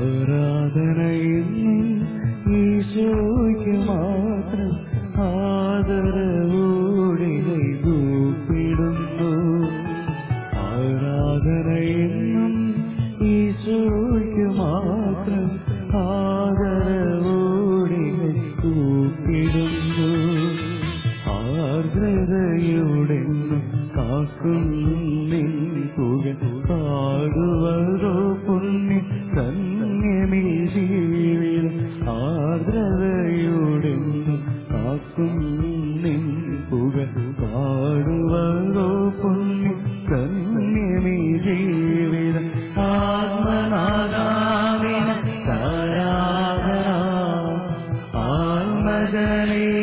ആരാധനയെന്നും ഈശോയ്ക്ക് മാ غزلي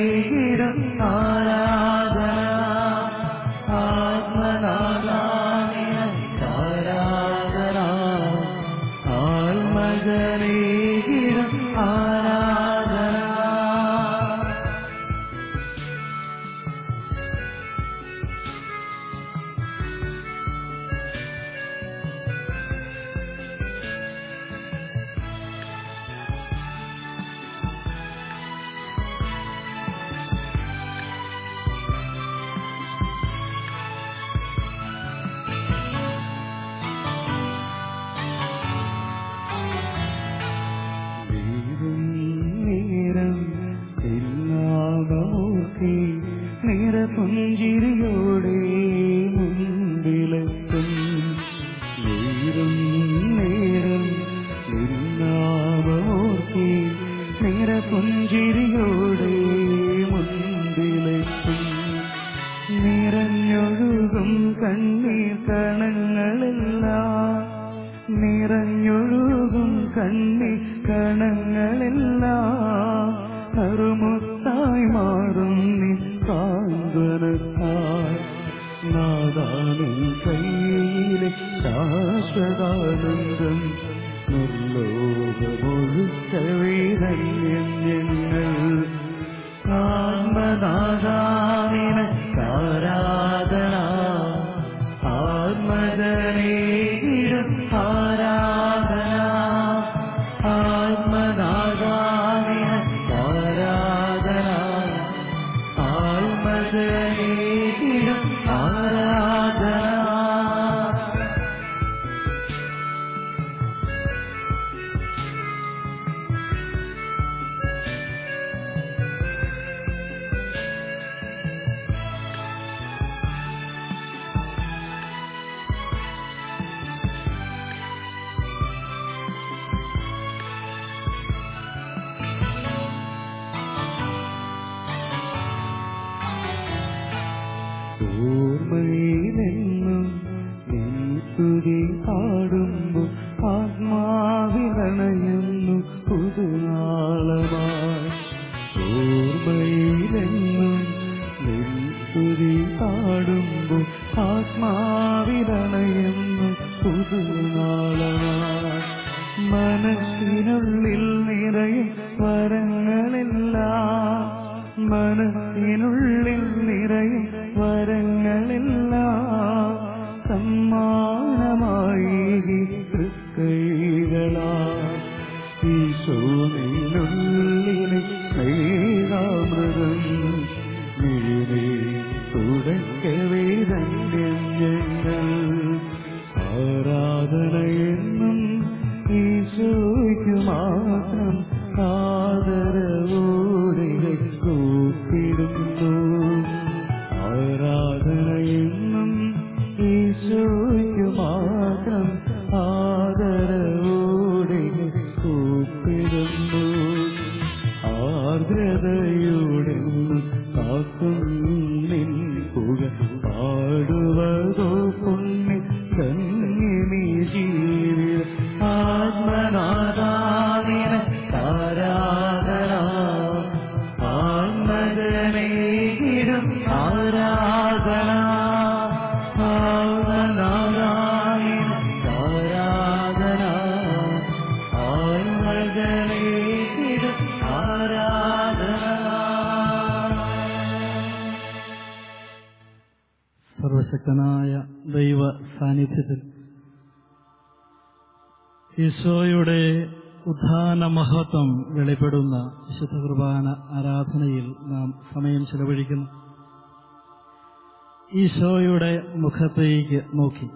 നോക്കി.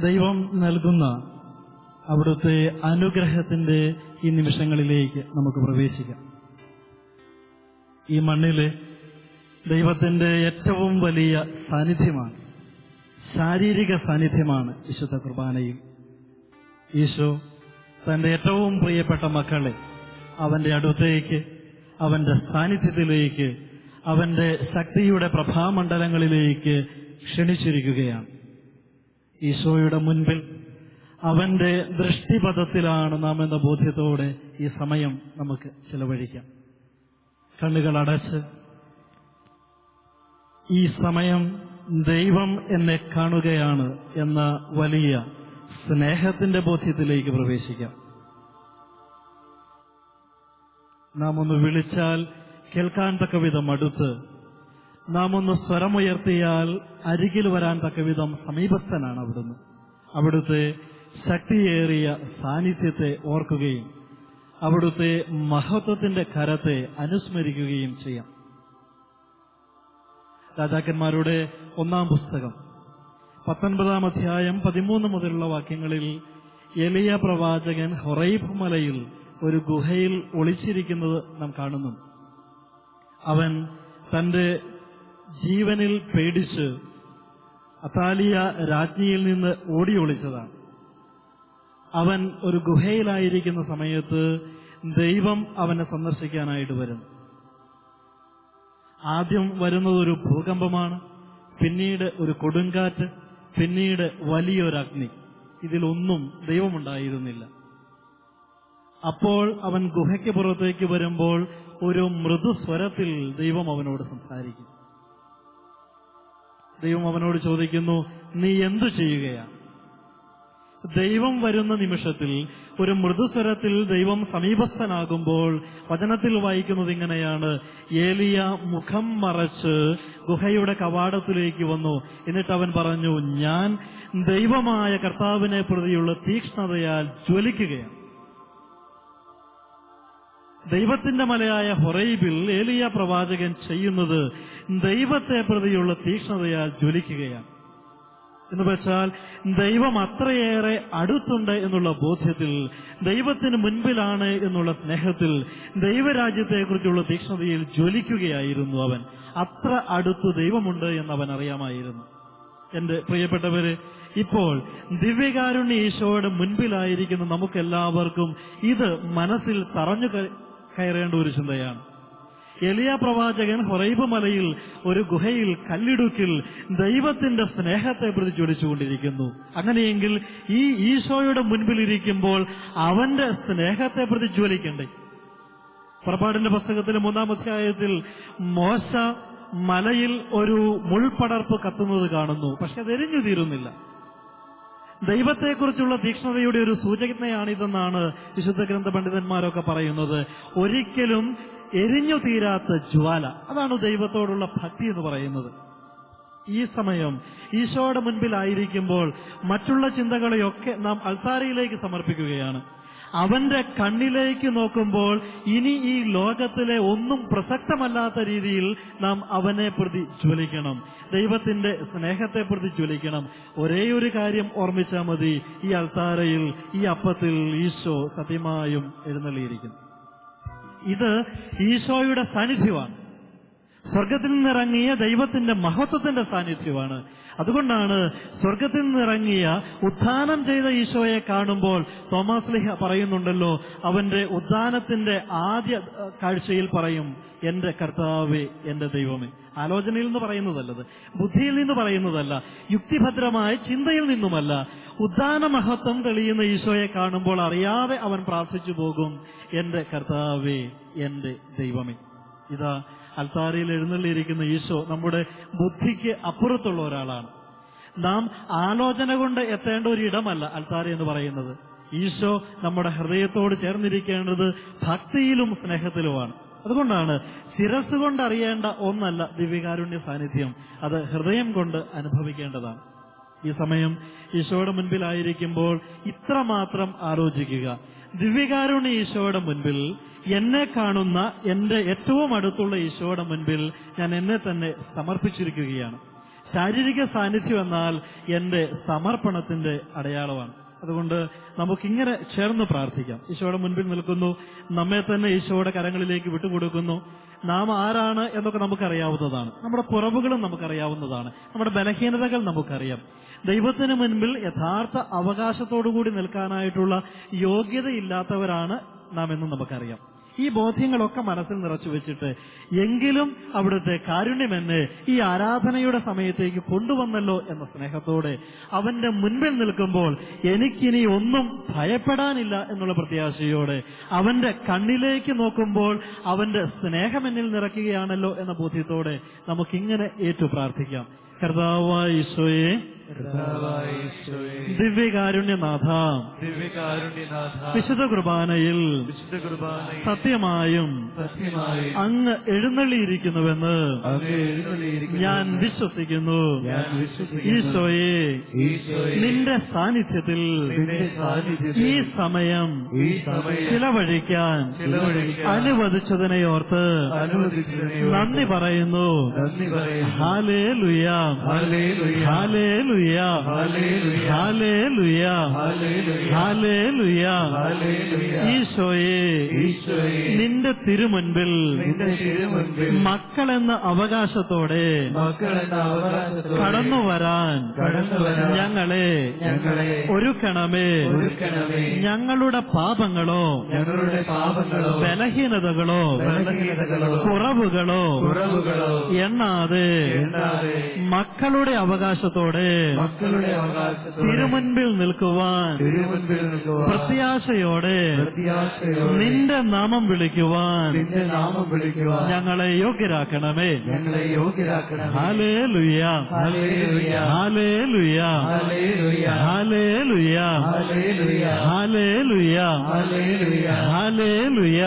ദൈവം നൽകുന്ന അവിടുത്തെ അനുഗ്രഹത്തിന്റെ ഈ നിമിഷങ്ങളിലേക്ക് നമുക്ക് പ്രവേശിക്കാം. ഈ മണ്ണിലെ ദൈവത്തിന്റെ ഏറ്റവും വലിയ സാന്നിധ്യമാണ് ശാരീരിക സാന്നിധ്യമാണ് വിശുദ്ധ കുർബാനയിൽ. ഈശോ തന്റെ ഏറ്റവും പ്രിയപ്പെട്ട മക്കളെ അവന്റെ അടുത്തേക്ക് അവന്റെ സാന്നിധ്യത്തിലേക്ക് അവന്റെ ശക്തിയുടെ പ്രഭാമണ്ഡലങ്ങളിലേക്ക് ക്ഷണിച്ചിരിക്കുകയാണ്. ഈശോയുടെ മുൻപിൽ അവന്റെ ദൃഷ്ടിപഥത്തിലാണ് നാം എന്ന ബോധ്യത്തോടെ ഈ സമയം നമുക്ക് ചെലവഴിക്കാം. കണ്ണുകൾ അടച്ച് ഈ സമയം ദൈവം എന്നെ കാണുകയാണ് എന്ന വലിയ സ്നേഹത്തിന്റെ ബോധ്യത്തിലേക്ക് പ്രവേശിക്കാം. നാം ഒന്ന് വിളിച്ചാൽ കേൾക്കാൻ തക്ക വിധം അടുത്ത് നാം ഒന്ന് സ്വരമുയർത്തിയാൽ അരികിൽ വരാൻ തക്ക വിധം സമീപസ്ഥനാണ് അവിടുന്ന്. അവിടുത്തെ ശക്തിയേറിയ സാന്നിധ്യത്തെ ഓർക്കുകയും അവിടുത്തെ മഹത്വത്തിന്റെ കരത്തെ അനുസ്മരിക്കുകയും ചെയ്യാം. രാജാക്കന്മാരുടെ ഒന്നാം പുസ്തകം. പത്തൊൻപതാം അധ്യായം പതിമൂന്ന് മുതലുള്ള വാക്യങ്ങളിൽ എലിയ പ്രവാചകൻ ഹൊറൈബ് മലയിൽ ഒരു ഗുഹയിൽ ഒളിച്ചിരിക്കുന്നത് നാം കാണുന്നു. അവൻ തന്റെ ജീവനിൽ പേടിച്ച് അത്താലിയ രാജ്ഞിയിൽ നിന്ന് ഓടി ഒളിച്ചതാണ്. അവൻ ഒരു ഗുഹയിലായിരിക്കുന്ന സമയത്ത് ദൈവം അവനെ സന്ദർശിക്കാനായിട്ട് വരുന്നു. ആദ്യം വരുന്നത് ഒരു ഭൂകമ്പമാണ് പിന്നീട് ഒരു കൊടുങ്കാറ്റ് പിന്നീട് വലിയൊരു അഗ്നി ഇതിലൊന്നും ദൈവമുണ്ടായിരുന്നില്ല. അപ്പോൾ അവൻ ഗുഹയ്ക്ക് പുറത്തേക്ക് വരുമ്പോൾ ഒരു മൃദുസ്വരത്തിൽ ദൈവം അവനോട് സംസാരിക്കും. ദൈവം അവനോട് ചോദിക്കുന്നു നീ എന്തു ചെയ്യുകയാണ്? ദൈവം വരുന്ന നിമിഷത്തിൽ ഒരു മൃദുസ്വരത്തിൽ ദൈവം സമീപസ്ഥനാകുമ്പോൾ വചനത്തിൽ വായിക്കുന്നത് ഇങ്ങനെയാണ്. ഏലിയ മുഖം മറച്ച് ഗുഹയുടെ കവാടത്തിലേക്ക് വന്നു. എന്നിട്ട് അവൻ പറഞ്ഞു ഞാൻ ദൈവമായ കർത്താവിനെ പ്രതിയുള്ള തീക്ഷ്ണതയാൽ ജ്വലിക്കുകയാണ്. ദൈവത്തിന്റെ മലയായ ഹൊറൈബിൽ ഏലിയ പ്രവാചകൻ ചെയ്യുന്നത് ദൈവത്തെ പ്രതിയുള്ള തീക്ഷ്ണതയാൽ ജ്വലിക്കുകയാണ്. എന്ന് വെച്ചാൽ ദൈവം അത്രയേറെ അടുത്തുണ്ട് എന്നുള്ള ബോധ്യത്തിൽ ദൈവത്തിന് മുൻപിലാണ് എന്നുള്ള സ്നേഹത്തിൽ ദൈവരാജ്യത്തെക്കുറിച്ചുള്ള തീക്ഷ്ണതയിൽ ജ്വലിക്കുകയായിരുന്നു അവൻ. അത്ര അടുത്ത് ദൈവമുണ്ട് എന്ന് അവൻ അറിയാമായിരുന്നു. എന്റെ പ്രിയപ്പെട്ടവര് ഇപ്പോൾ ദിവ്യകാരുണ്യ ഈശോയുടെ മുൻപിലായിരിക്കുന്ന നമുക്കെല്ലാവർക്കും ഇത് മനസ്സിൽ തറഞ്ഞു കയറേണ്ട ഒരു ചിന്തയാണ്. എലിയ പ്രവാചകൻ ഹൊറൈബ് മലയിൽ ഒരു ഗുഹയിൽ കല്ലിടുക്കിൽ ദൈവത്തിന്റെ സ്നേഹത്തെ പ്രതി ജ്വലിച്ചുകൊണ്ടിരിക്കുന്നു. അങ്ങനെയെങ്കിൽ ഈ ഈശോയുടെ മുൻപിലിരിക്കുമ്പോൾ അവന്റെ സ്നേഹത്തെ പ്രതി ജ്വലിക്കണ്ടേ? പുറപ്പാടിന്റെ പുസ്തകത്തിലെ മൂന്നാം അധ്യായത്തിൽ മോശ മലയിൽ ഒരു മുൾപടർപ്പ് കത്തുന്നത് കാണുന്നു. പക്ഷെ അതെരിഞ്ഞു തീരുന്നില്ല. ദൈവത്തെക്കുറിച്ചുള്ള തീക്ഷ്ണതയുടെ ഒരു സൂചനയാണിതെന്നാണ് വിശുദ്ധ ഗ്രന്ഥ പണ്ഡിതന്മാരൊക്കെ പറയുന്നത്. ഒരിക്കലും എരിഞ്ഞു തീരാത്ത ജ്വാല. അതാണ് ദൈവത്തോടുള്ള ഭക്തി എന്ന് പറയുന്നത്. ഈ സമയം ഈശോയുടെ മുൻപിലായിരിക്കുമ്പോൾ മറ്റുള്ള ചിന്തകളെയൊക്കെ നാം അൾത്താരയിലേക്ക് സമർപ്പിക്കുകയാണ്. അവന്റെ കണ്ണിലേക്ക് നോക്കുമ്പോൾ ഇനി ഈ ലോകത്തിലെ ഒന്നും പ്രസക്തമല്ലാത്ത രീതിയിൽ നാം അവനെ പ്രതി ജ്വലിക്കണം. ദൈവത്തിന്റെ സ്നേഹത്തെ പ്രതി ജ്വലിക്കണം. ഒരേ ഒരു കാര്യം ഓർമ്മിച്ചാൽ മതി. ഈ അൾത്താരയിൽ ഈ അപ്പത്തിൽ ഈശോ സത്യമായും എഴുന്നള്ളിയിരിക്കുന്നു. ഇത് ഈശോയുടെ സാന്നിധ്യമാണ്. സ്വർഗത്തിൽ നിന്നിറങ്ങിയ ദൈവത്തിന്റെ മഹത്വത്തിന്റെ സാന്നിധ്യമാണ്. അതുകൊണ്ടാണ് സ്വർഗത്തിൽ നിന്നിറങ്ങിയ ഉത്ഥാനം ചെയ്ത ഈശോയെ കാണുമ്പോൾ തോമസ് ലിഹ പറയുന്നുണ്ടല്ലോ അവന്റെ ഉദ്ധാനത്തിന്റെ ആദ്യ കാഴ്ചയിൽ പറയും എന്റെ കർത്താവേ എന്റെ ദൈവമേ. ആലോചനയിൽ നിന്ന് പറയുന്നതല്ലത് ബുദ്ധിയിൽ നിന്ന് പറയുന്നതല്ല യുക്തിഭദ്രമായ ചിന്തയിൽ നിന്നുമല്ല. ഉദ്ധാന മഹത്വം തെളിയുന്ന ഈശോയെ കാണുമ്പോൾ അറിയാതെ അവൻ പ്രാർത്ഥിച്ചു പോകും എന്റെ കർത്താവേ എന്റെ ദൈവമേ. ഇതാ അൽത്താരയിൽ എഴുന്നള്ളിയിരിക്കുന്ന ഈശോ നമ്മുടെ ബുദ്ധിക്ക് അപ്പുറത്തുള്ള ഒരാളാണ്. നാം ആലോചന കൊണ്ട് എത്തേണ്ട ഒരു ഇടമല്ല അൽത്താര എന്ന് പറയുന്നത്. ഈശോ നമ്മുടെ ഹൃദയത്തോട് ചേർന്നിരിക്കേണ്ടത് ഭക്തിയിലും സ്നേഹത്തിലുമാണ്. അതുകൊണ്ടാണ് ശിരസ് കൊണ്ട് അറിയേണ്ട ഒന്നല്ല ദിവ്യകാരുണ്യ സാന്നിധ്യം അത് ഹൃദയം കൊണ്ട് അനുഭവിക്കേണ്ടതാണ്. ഈ സമയം ഈശോയുടെ മുൻപിലായിരിക്കുമ്പോൾ ഇത്രമാത്രം ആലോചിക്കുക. ദിവ്യകാരുണ്യ ഈശോയുടെ മുൻപിൽ എന്നെ കാണുന്ന എന്റെ ഏറ്റവും അടുത്തുള്ള ഈശോയുടെ മുൻപിൽ ഞാൻ എന്നെ തന്നെ സമർപ്പിച്ചിരിക്കുകയാണ്. ശാരീരിക സാന്നിധ്യം എന്നാൽ എന്റെ സമർപ്പണത്തിന്റെ അടയാളമാണ്. അതുകൊണ്ട് നമുക്കിങ്ങനെ ചേർന്ന് പ്രാർത്ഥിക്കാം. ഈശോയുടെ മുൻപിൽ നിൽക്കുന്നു. നമ്മെ തന്നെ ഈശോയുടെ കരങ്ങളിലേക്ക് വിട്ടുകൊടുക്കുന്നു. നാം ആരാണ് എന്നൊക്കെ നമുക്കറിയാവുന്നതാണ്. നമ്മുടെ കുറവുകളും നമുക്കറിയാവുന്നതാണ്. നമ്മുടെ ബലഹീനതകൾ നമുക്കറിയാം. ദൈവത്തിന് മുൻപിൽ യഥാർത്ഥ അവകാശത്തോടുകൂടി നിൽക്കാനായിട്ടുള്ള യോഗ്യതയില്ലാത്തവരാണ് നാം എന്ന് നമുക്കറിയാം. ഈ ബോധ്യങ്ങളൊക്കെ മനസ്സിൽ നിറച്ചു വെച്ചിട്ട് എങ്കിലും അവിടുത്തെ കാരുണ്യമെന്ന് ഈ ആരാധനയുടെ സമയത്തേക്ക് കൊണ്ടുവന്നല്ലോ എന്ന സ്നേഹത്തോടെ അവന്റെ മുൻപിൽ നിൽക്കുമ്പോൾ എനിക്കിനി ഒന്നും ഭയപ്പെടാനില്ല എന്നുള്ള പ്രത്യാശയോടെ അവന്റെ കണ്ണിലേക്ക് നോക്കുമ്പോൾ അവന്റെ സ്നേഹം എന്നിൽ നിറയ്ക്കുകയാണല്ലോ എന്ന ബോധ്യത്തോടെ നമുക്കിങ്ങനെ ഏറ്റു പ്രാർത്ഥിക്കാം. കർത്താവായ ഈശോയെ, ദിവ്യകാരുണ്യനാഥ ദിവ്യകാരുണ്യനാഥ, വിശുദ്ധ കുർബാനയിൽ വിശുദ്ധ കുർബാനയിൽ സത്യമായും സത്യമായും അങ്ങ് എഴുന്നള്ളിയിരിക്കുന്നുവെന്ന്. ഞാൻ വിശ്വസിക്കുന്നു. ഈശോയെ നിന്റെ സാന്നിധ്യത്തിൽ ഈ സമയം ചിലവഴിക്കാൻ അനുവദിച്ചതിനെ ഓർത്ത് നന്ദി പറയുന്നു. ഹാലേ ലുയാം. ഹാലേ ലുയ ഈശോയെ നിന്റെ തിരുമുൻപിൽ മക്കളെന്ന അവകാശത്തോടെ കടന്നു വരാൻ ഞങ്ങളെ ഒരുക്കണമേ. ഞങ്ങളുടെ പാപങ്ങളോ ബലഹീനതകളോ കുറവുകളോ എണ്ണാതെ മക്കളുടെ അവകാശത്തോടെ മക്കളുടെ തിരുമുൻപിൽ നിൽക്കുവാൻ തിരുമുൻപിൽ നിൽക്കുവാൻ പ്രത്യാശയോടെ നിന്റെ നാമം വിളിക്കുവാൻ നിന്റെ നാമം വിളിക്കുവാൻ ഞങ്ങളെ യോഗ്യരാക്കണമേ ഞങ്ങളെ യോഗ്യരാക്കണം ഹാലേ ലുയ. ഹാലേ ലുയ. ഹാലേ ലുയ. ഹാലേ ലുയ. ഹാലേ ലുയ. ഹാലേ ലുയ. ഹാലേ ലുയ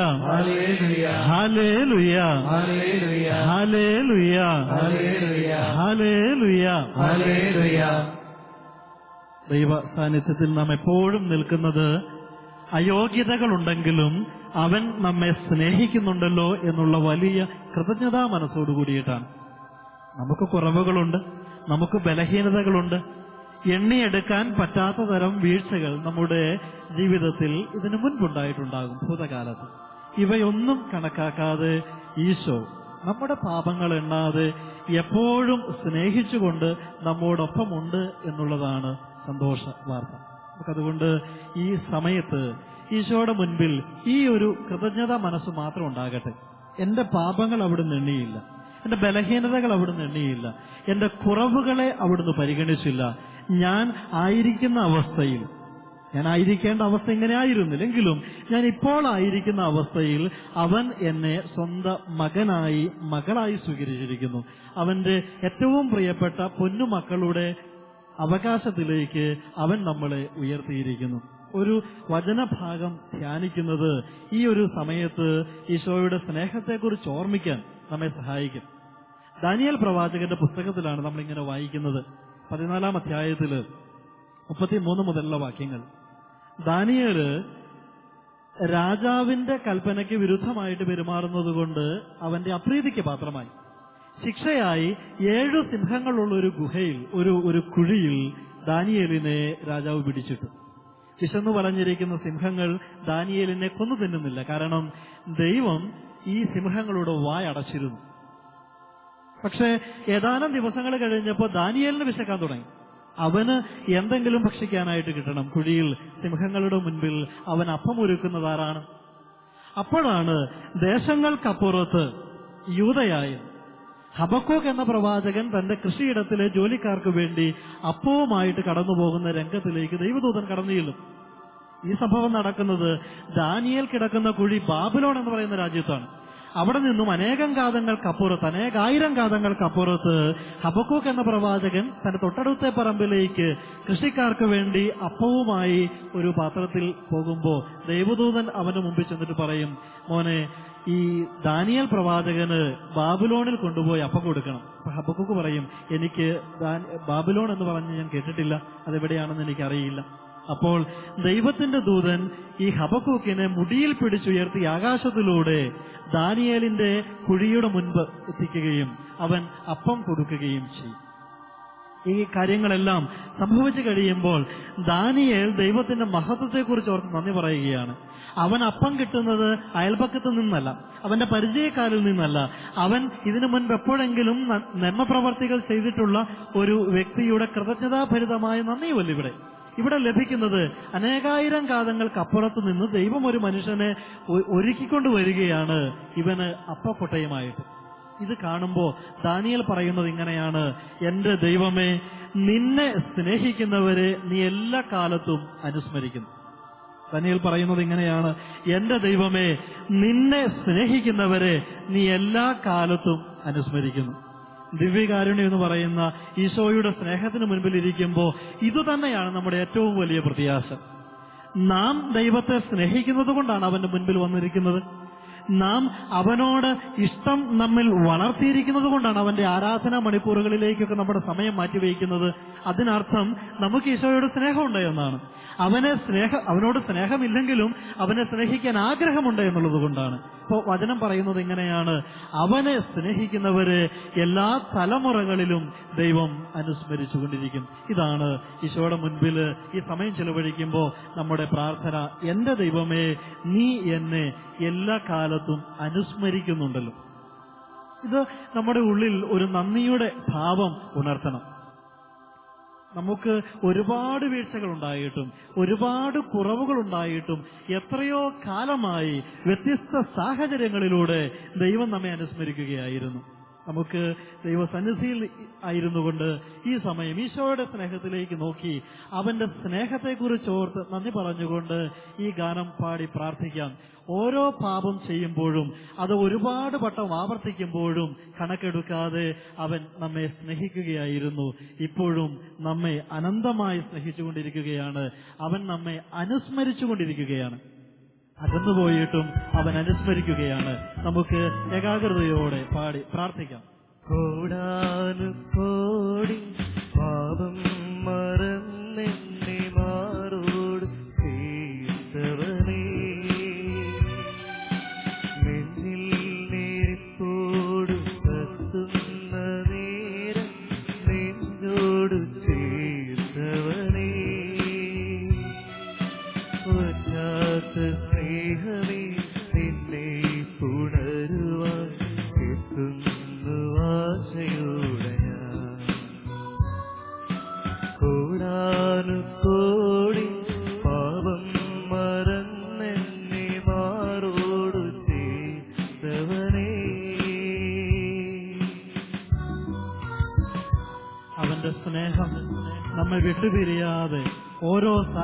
ഹല്ലേലൂയ. ഹാലേ ലുയ ഹല്ലേലൂയ. ദൈവ സാന്നിധ്യത്തിൽ നാം എപ്പോഴും നിൽക്കുന്നത് അയോഗ്യതകളുണ്ടെങ്കിലും അവൻ നമ്മെ സ്നേഹിക്കുന്നുണ്ടല്ലോ എന്നുള്ള വലിയ കൃതജ്ഞതാ മനസ്സോടുകൂടിയിട്ടാണ് നമുക്ക് കുറവുകളുണ്ട് നമുക്ക് ബലഹീനതകളുണ്ട്. എണ്ണിയെടുക്കാൻ പറ്റാത്ത തരം വീഴ്ചകൾ നമ്മുടെ ജീവിതത്തിൽ ഇതിനു മുൻപുണ്ടായിട്ടുണ്ടാകും. ഭൂതകാലത്ത്. ഇവയൊന്നും കണക്കാക്കാതെ ഈശോ നമ്മുടെ പാപങ്ങൾ എണ്ണാതെ എപ്പോഴും സ്നേഹിച്ചുകൊണ്ട് നമ്മോടൊപ്പമുണ്ട് എന്നുള്ളതാണ് സന്തോഷ വാർത്ത. നമുക്കതുകൊണ്ട് ഈ സമയത്ത് ഈശോയുടെ മുൻപിൽ ഈ ഒരു കൃതജ്ഞത മനസ്സ് മാത്രം ഉണ്ടാകട്ടെ. എന്റെ പാപങ്ങൾ അവിടുന്ന് എണ്ണിയില്ല. എന്റെ ബലഹീനതകൾ അവിടുന്ന് എണ്ണിയില്ല. എന്റെ കുറവുകളെ അവിടുന്ന് പരിഗണിച്ചില്ല. ഞാൻ ആയിരിക്കുന്ന അവസ്ഥയിൽ ഞാൻ ആയിരിക്കേണ്ട അവസ്ഥ ഇങ്ങനെ ആയിരുന്നില്ലെങ്കിലും ഞാൻ ഇപ്പോൾ ആയിരിക്കുന്ന അവസ്ഥയിൽ അവൻ എന്നെ സ്വന്തം മകനായി മകളായി സ്വീകരിച്ചിരിക്കുന്നു. അവന്റെ ഏറ്റവും പ്രിയപ്പെട്ട പൊന്നുമക്കളുടെ അവകാശത്തിലേക്ക് അവൻ നമ്മളെ ഉയർത്തിയിരിക്കുന്നു. ഒരു വചനഭാഗം ധ്യാനിക്കുന്നത് ഈ ഒരു സമയത്ത് ഈശോയുടെ സ്നേഹത്തെക്കുറിച്ച് ഓർമ്മിക്കാൻ നമ്മെ സഹായിക്കും. ദാനിയൽ പ്രവാചകന്റെ പുസ്തകത്തിലാണ് നമ്മളിങ്ങനെ വായിക്കുന്നത്. പതിനാലാം അധ്യായത്തിൽ മുപ്പത്തിമൂന്ന് മുതലുള്ള വാക്യങ്ങൾ. ദാനിയൽ രാജാവിന്റെ കൽപ്പനയ്ക്ക് വിരുദ്ധമായിട്ട് പെരുമാറുന്നത് കൊണ്ട് അവന്റെ അപ്രീതിക്ക് പാത്രമായി. ശിക്ഷയായി ഏഴു സിംഹങ്ങളുള്ള ഒരു ഗുഹയിൽ ഒരു ഒരു കുഴിയിൽ ദാനിയേലിനെ രാജാവ് പിടിച്ചിട്ടു. വിശന്നു പറഞ്ഞിരിക്കുന്ന സിംഹങ്ങൾ ദാനിയേലിനെ കൊന്നു തിന്നുന്നില്ല. കാരണം ദൈവം ഈ സിംഹങ്ങളുടെ വായ അടച്ചിരുന്നു. പക്ഷേ ഏതാനും ദിവസങ്ങൾ കഴിഞ്ഞപ്പോൾ ദാനിയേലിന് വിശക്കാൻ തുടങ്ങി. അവന് എന്തെങ്കിലും ഭക്ഷിക്കാനായിട്ട് കിട്ടണം. കുഴിയിൽ സിംഹങ്ങളുടെ മുൻപിൽ അവൻ അപ്പം ഒരുക്കുന്നതാരാണ് അപ്പോഴാണ് ദേശങ്ങൾക്കപ്പുറത്ത് യൂതയായും ഹബക്കോക്ക് എന്ന പ്രവാചകൻ തന്റെ കൃഷിയിടത്തിലെ ജോലിക്കാർക്ക് വേണ്ടി അപ്പവുമായിട്ട് കടന്നു പോകുന്ന രംഗത്തിലേക്ക് ദൈവദൂതൻ കടന്നു ഈ സംഭവം നടക്കുന്നത് ദാനിയൽ കിടക്കുന്ന കുഴി ബാബിലോൺ എന്ന് പറയുന്ന രാജ്യത്താണ്. അവിടെ നിന്നും അനേകം കാതങ്ങൾക്കപ്പുറത്ത് അനേകായിരം കാതങ്ങൾക്കപ്പുറത്ത് ഹബക്കൂക്ക് എന്ന പ്രവാചകൻ തന്റെ തൊട്ടടുത്ത പറമ്പിലേക്ക് കൃഷിക്കാർക്ക് വേണ്ടി അപ്പവുമായി ഒരു പാത്രത്തിൽ പോകുമ്പോൾ ദൈവദൂതൻ അവന്റെ മുമ്പിൽ ചെന്നിട്ട് പറയും മോനെ ഈ ദാനിയൽ പ്രവാചകന് ബാബുലോണിൽ കൊണ്ടുപോയി അപ്പം കൊടുക്കണം. ഹബക്കൂക്ക് പറയും എനിക്ക് ബാബിലോൺ എന്ന് പറഞ്ഞ് ഞാൻ കേട്ടിട്ടില്ല. അതെവിടെയാണെന്ന് എനിക്കറിയില്ല. അപ്പോൾ ദൈവത്തിന്റെ ദൂതൻ ഈ ഹബക്കൂക്കിനെ മുടിയിൽ പിടിച്ചുയർത്തി ആകാശത്തിലൂടെ ദാനിയേലിന്റെ കുഴിയുടെ മുൻപ് എത്തിക്കുകയും അവൻ അപ്പം കൊടുക്കുകയും ചെയ്യും. ഈ കാര്യങ്ങളെല്ലാം സംഭവിച്ചു കഴിയുമ്പോൾ ദാനിയേൽ ദൈവത്തിന്റെ മഹത്വത്തെക്കുറിച്ച് ഓർത്ത് നന്ദി പറയുകയാണ്. അവൻ അപ്പം കിട്ടുന്നത് അയൽപക്കത്ത് നിന്നല്ല അവന്റെ പരിചയക്കാരിൽ നിന്നല്ല. അവൻ ഇതിനു മുൻപ് എപ്പോഴെങ്കിലും നന്മപ്രവർത്തികൾ ചെയ്തിട്ടുള്ള ഒരു വ്യക്തിയുടെ കൃതജ്ഞതാഭരിതമായ നന്ദിയുമല്ല ഇവിടെ ഇവിടെ ലഭിക്കുന്നത് അനേകായിരം കാലങ്ങൾക്ക് അപ്പുറത്ത് നിന്ന് ദൈവം ഒരു മനുഷ്യനെ ഒരുക്കിക്കൊണ്ട് വരികയാണ് ഇവന് അപ്പക്കൊട്ടയുമായിട്ട് ഇത് കാണുമ്പോ ദാനിയൽ പറയുന്നത് ഇങ്ങനെയാണ് എന്റെ ദൈവമേ നിന്നെ സ്നേഹിക്കുന്നവരെ നീ എല്ലാ കാലത്തും അനുസ്മരിക്കുന്നു. ദാനിയൽ പറയുന്നത് ഇങ്ങനെയാണ് എന്റെ ദൈവമേ നിന്നെ സ്നേഹിക്കുന്നവരെ നീ എല്ലാ കാലത്തും അനുസ്മരിക്കുന്നു. ദിവ്യകാരുണ്യം എന്ന് പറയുന്ന ഈശോയുടെ സ്നേഹത്തിന് മുൻപിൽ ഇരിക്കുമ്പോൾ ഇതുതന്നെയാണ് നമ്മുടെ ഏറ്റവും വലിയ പ്രത്യാശ. നാം ദൈവത്തെ സ്നേഹിക്കുന്നത് കൊണ്ടാണ് അവന്റെ മുൻപിൽ വന്നിരിക്കുന്നത്. നാം അവനോട് ഇഷ്ടം നമ്മിൽ വളർത്തിയിരിക്കുന്നത് കൊണ്ടാണ് അവന്റെ ആരാധന മണിക്കൂറുകളിലേക്കൊക്കെ നമ്മുടെ സമയം മാറ്റിവെക്കുന്നത് അതിനർത്ഥം നമുക്ക് ഈശോയോട് സ്നേഹമുണ്ട് എന്നാണ്. അവനെ സ്നേഹ അവനോട് സ്നേഹമില്ലെങ്കിലും അവനെ സ്നേഹിക്കാൻ ആഗ്രഹമുണ്ട് എന്നുള്ളത് കൊണ്ടാണ്. ഇപ്പോൾ വചനം പറയുന്നത് ഇങ്ങനെയാണ്. അവനെ സ്നേഹിക്കുന്നവരെ എല്ലാ തലമുറകളിലും ദൈവം അനുസ്മരിച്ചുകൊണ്ടിരിക്കും. ഇതാണ് ഈശോയുടെ മുൻപിൽ ഈ സമയം ചെലവഴിക്കുമ്പോൾ നമ്മുടെ പ്രാർത്ഥന. എന്റെ ദൈവമേ നീ എന്നെ എല്ലാ കാലത്തും അനുസ്മരിക്കുന്നുണ്ടല്ലോ. ഇത് നമ്മുടെ ഉള്ളിൽ ഒരു നന്ദിയുടെ ഭാവം ഉണർത്തണം. നമുക്ക് ഒരുപാട് വീഴ്ചകൾ ഉണ്ടായിട്ടും ഒരുപാട് കുറവുകൾ ഉണ്ടായിട്ടും എത്രയോ കാലമായി വ്യത്യസ്ത സാഹചര്യങ്ങളിലൂടെ ദൈവം നമ്മെ അനുസ്മരിക്കുകയായിരുന്നു. നമുക്ക് ദൈവസന്നിധിയിൽ ആയിരുന്നു കൊണ്ട് ഈ സമയം ഈശോയുടെ സ്നേഹത്തിലേക്ക് നോക്കി അവന്റെ സ്നേഹത്തെക്കുറിച്ച് ഓർത്ത് നന്ദി പറഞ്ഞുകൊണ്ട് ഈ ഗാനം പാടി പ്രാർത്ഥിക്കാം. ഓരോ പാപം ചെയ്യുമ്പോഴും അത് ഒരുപാട് വട്ടം ആവർത്തിക്കുമ്പോഴും കണക്കെടുക്കാതെ അവൻ നമ്മെ സ്നേഹിക്കുകയായിരുന്നു. ഇപ്പോഴും നമ്മെ അനന്തമായി സ്നേഹിച്ചുകൊണ്ടിരിക്കുകയാണ്. അവൻ നമ്മെ അനുസ്മരിച്ചുകൊണ്ടിരിക്കുകയാണ്. അകന്നുപോയിട്ടും അവൻ അനുസ്മരിക്കുകയാണ്. നമുക്ക് ഏകാഗ്രതയോടെ പാടി പ്രാർത്ഥിക്കാം. കോടാനു കോടി പാപം മറന്നെന്നെ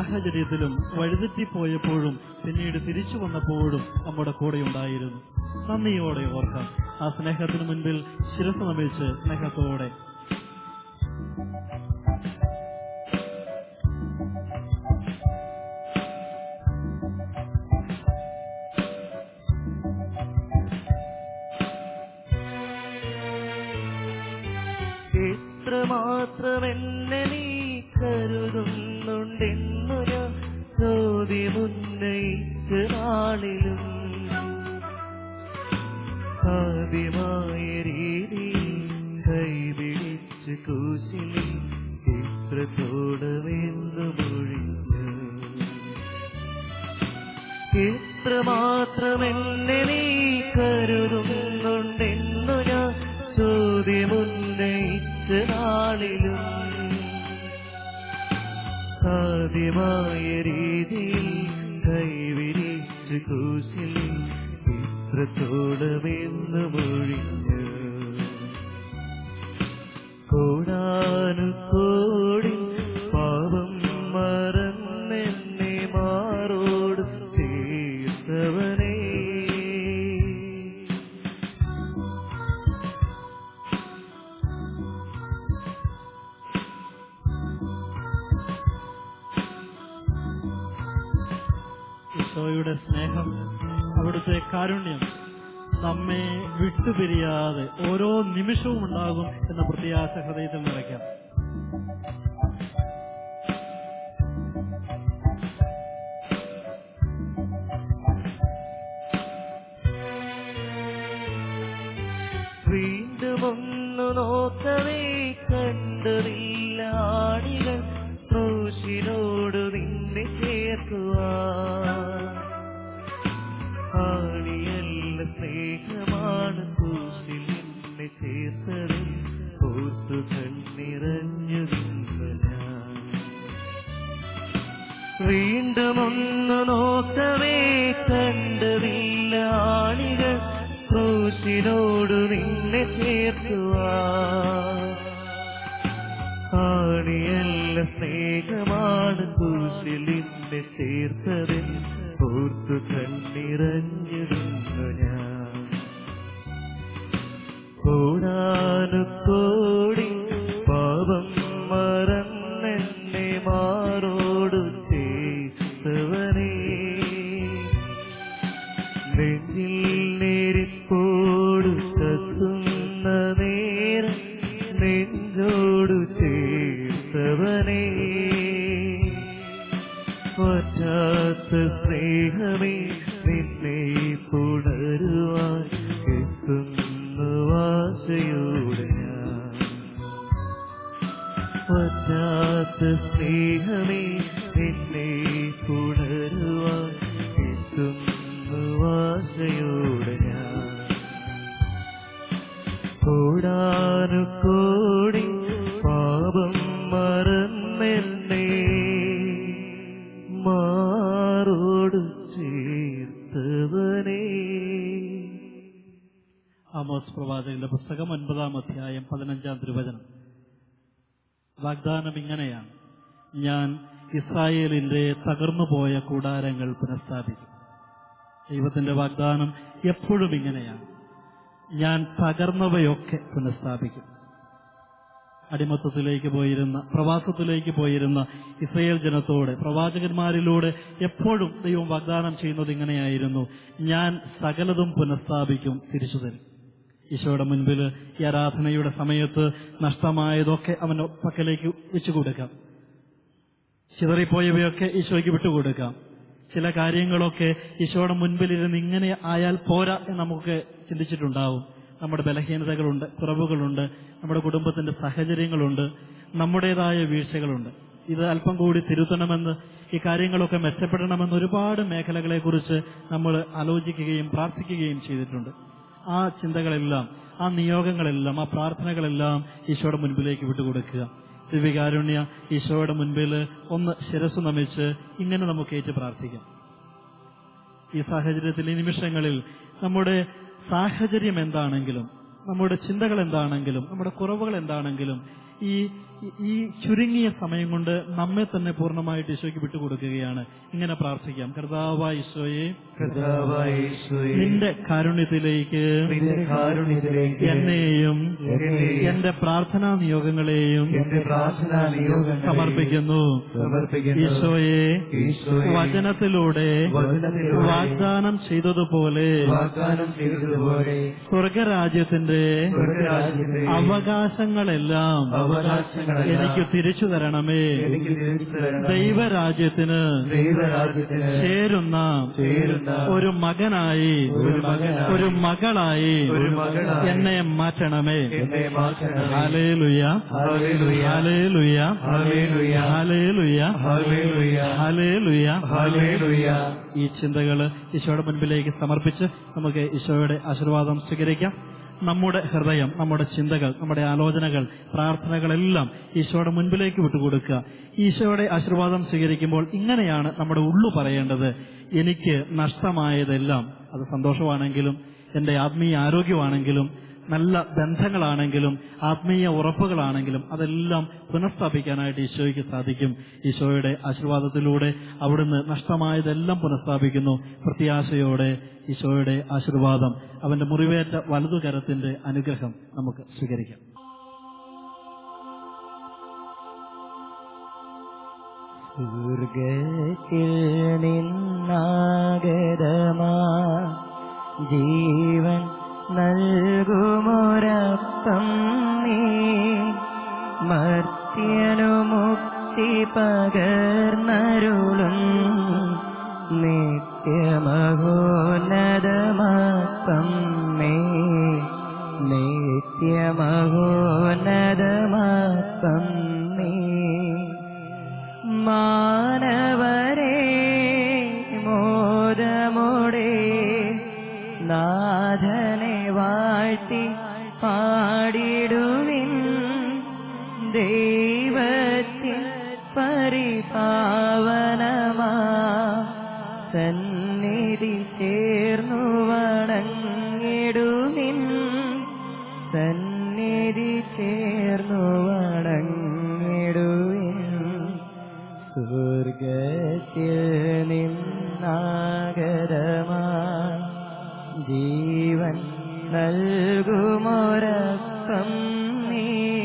സാഹചര്യത്തിലും വഴിതെറ്റിപ്പോയപ്പോഴും പിന്നീട് തിരിച്ചു വന്നപ്പോഴും നമ്മുടെ കൂടെ ഉണ്ടായിരുന്നു നന്ദിയോടെ ഓർക്കാം. ആ സ്നേഹത്തിന് മുൻപിൽ ശിരസ് നമിച്ച് സ്നേഹത്തോടെ ഇത്രത്തോളമെന്ന് മൊഴിഞ്ഞു. ഞാൻ ഇസ്രായേലിന്റെ തകർന്നുപോയ കൂടാരങ്ങൾ പുനഃസ്ഥാപിക്കും. ദൈവത്തിന്റെ വാഗ്ദാനം എപ്പോഴും ഇങ്ങനെയാണ്. ഞാൻ തകർന്നവയൊക്കെ പുനഃസ്ഥാപിക്കും. അടിമത്തത്തിലേക്ക് പോയിരുന്ന പ്രവാസത്തിലേക്ക് പോയിരുന്ന ഇസ്രയേൽ ജനത്തോട് പ്രവാചകന്മാരിലൂടെ എപ്പോഴും ദൈവം വാഗ്ദാനം ചെയ്യുന്നത് ഇങ്ങനെയായിരുന്നു. ഞാൻ സകലതും പുനഃസ്ഥാപിക്കും തിരിച്ചു തരും. ഈശോയുടെ മുൻപിൽ ഈ ആരാധനയുടെ സമയത്ത് നഷ്ടമായതൊക്കെ അവൻ പക്കലേക്ക് വെച്ചു കൊടുക്കാം ചിതറിപ്പോയവയൊക്കെ ഈശോയ്ക്ക് വിട്ടുകൊടുക്കാം. ചില കാര്യങ്ങളൊക്കെ ഈശോയുടെ മുൻപിലിരുന്ന് ഇങ്ങനെ ആയാൽ പോരാ എന്ന് നമുക്ക് ചിന്തിച്ചിട്ടുണ്ടാവും. നമ്മുടെ ബലഹീനതകളുണ്ട് കുറവുകളുണ്ട് നമ്മുടെ കുടുംബത്തിന്റെ സാഹചര്യങ്ങളുണ്ട് നമ്മുടേതായ വീഴ്ചകളുണ്ട്. ഇത് അല്പം കൂടി തിരുത്തണമെന്ന് ഈ കാര്യങ്ങളൊക്കെ മെച്ചപ്പെടണമെന്ന് ഒരുപാട് മേഖലകളെക്കുറിച്ച് നമ്മൾ ആലോചിക്കുകയും പ്രാർത്ഥിക്കുകയും ചെയ്തിട്ടുണ്ട്. ആ ചിന്തകളെല്ലാം ആ നിയോഗങ്ങളെല്ലാം ആ പ്രാർത്ഥനകളെല്ലാം ഈശോയുടെ മുൻപിലേക്ക് വിട്ടുകൊടുക്കുക. ദിവ്യകാരുണ്യ ഈശോയുടെ മുൻപിൽ ഒന്ന് ശിരസ് നമിച്ച് ഇങ്ങനെ നമുക്ക് ഏറ്റു പ്രാർത്ഥിക്കാം. ഈ സാഹചര്യത്തിൽ ഈ നിമിഷങ്ങളിൽ നമ്മുടെ സാഹചര്യം എന്താണെങ്കിലും നമ്മുടെ ചിന്തകൾ എന്താണെങ്കിലും നമ്മുടെ കുറവുകൾ എന്താണെങ്കിലും ഈ ഈ- ചുരുങ്ങിയ സമയം കൊണ്ട് നമ്മെ തന്നെ പൂർണമായിട്ട് ഈശോയ്ക്ക് വിട്ടുകൊടുക്കുകയാണ്. ഇങ്ങനെ പ്രാർത്ഥിക്കാം. കർത്താവായ ഈശോയെ നിന്റെ കാരുണ്യത്തിലേക്ക് എന്നെയും എന്റെ പ്രാർത്ഥനാ നിയോഗങ്ങളെയും എന്റെ പ്രാർത്ഥനാ നിയോഗങ്ങളെ സമർപ്പിക്കുന്നു. ഈശോയെ വചനത്തിലൂടെ വാഗ്ദാനം ചെയ്തതുപോലെ സ്വർഗരാജ്യത്തിന്റെ അവകാശങ്ങളെല്ലാം എനിക്ക് തിരിച്ചു തരണമേ എനിക്ക് തിരിച്ചു തരണം. ദൈവരാജ്യത്തിന് ദൈവരാജ്യത്തിന് ചേരുന്ന ചേരുന്ന ഒരു മകനായി ഒരു മകനായി ഒരു മകളായി ഒരു മകളായി എന്നെ മാറ്റണമേ എന്നെ മാറ്റണമേ. ഹാലേലുയ. ഹാലേലുയ. ഹാലേലുയ. ഹാലേലുയ ഹല്ലേലൂയ. ഈ ചിന്തകൾ ഈശോയുടെ മുൻപിലേക്ക് സമർപ്പിച്ച് നമുക്ക് ഈശോയുടെ ആശീർവാദം സ്വീകരിക്കാം നമ്മുടെ ഹൃദയം നമ്മുടെ ചിന്തകൾ നമ്മുടെ ആലോചനകൾ പ്രാർത്ഥനകളെല്ലാം ഈശോയുടെ മുൻപിലേക്ക് വിട്ടുകൊടുക്കുക. ഈശോയുടെ ആശീർവാദം സ്വീകരിക്കുമ്പോൾ ഇങ്ങനെയാണ് നമ്മുടെ ഉള്ളു പറയേണ്ടത്. എനിക്ക് നഷ്ടമായതെല്ലാം അത് സന്തോഷമാണെങ്കിലും എന്റെ ആത്മീയ ആരോഗ്യമാണെങ്കിലും നല്ല ബന്ധങ്ങളാണെങ്കിലും ആത്മീയ ഉറപ്പുകളാണെങ്കിലും അതെല്ലാം പുനഃസ്ഥാപിക്കാനായിട്ട് ഈശോയ്ക്ക് സാധിക്കും. ഈശോയുടെ ആശീർവാദത്തിലൂടെ അവിടുന്ന് നഷ്ടമായതെല്ലാം പുനഃസ്ഥാപിക്കുന്നു. പ്രത്യാശയോടെ ഈശോയുടെ ആശീർവാദം അവന്റെ മുറിവേറ്റ വലതുകരത്തിന്റെ അനുഗ്രഹം നമുക്ക് സ്വീകരിക്കാം. ജീവൻ നൽകുമൊരപ്പം നീ. മർത്യനു മുക്തി പകർന്നരുളും. നിത്യമഹോന്നതമാപ്പം നീ. നിത്യമഹോന്നതമാപ്പം നീ. മാനവരെ വാഴ്ത്തി പാടിടുവിൻ ദൈവത്തിൽ പരിപാവനമാ. സന്നിധി ചേർന്നു വണങ്ങിടുവിൻ. സന്നിധി ചേർന്നു വണങ്ങിടുവിൻ. സ്വർഗത്തിൽ നിന്നാഗരമാ. ജീവൻ നൽകുമൊരക്കം നീ.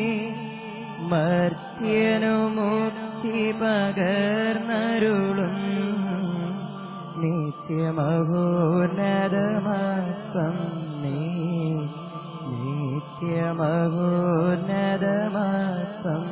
മർത്യനു മുക്തി പകർന്നരുളും. നിത്യമഹോന്നതമാക്കം നീ. നിത്യമഹോന്നതമാക്കം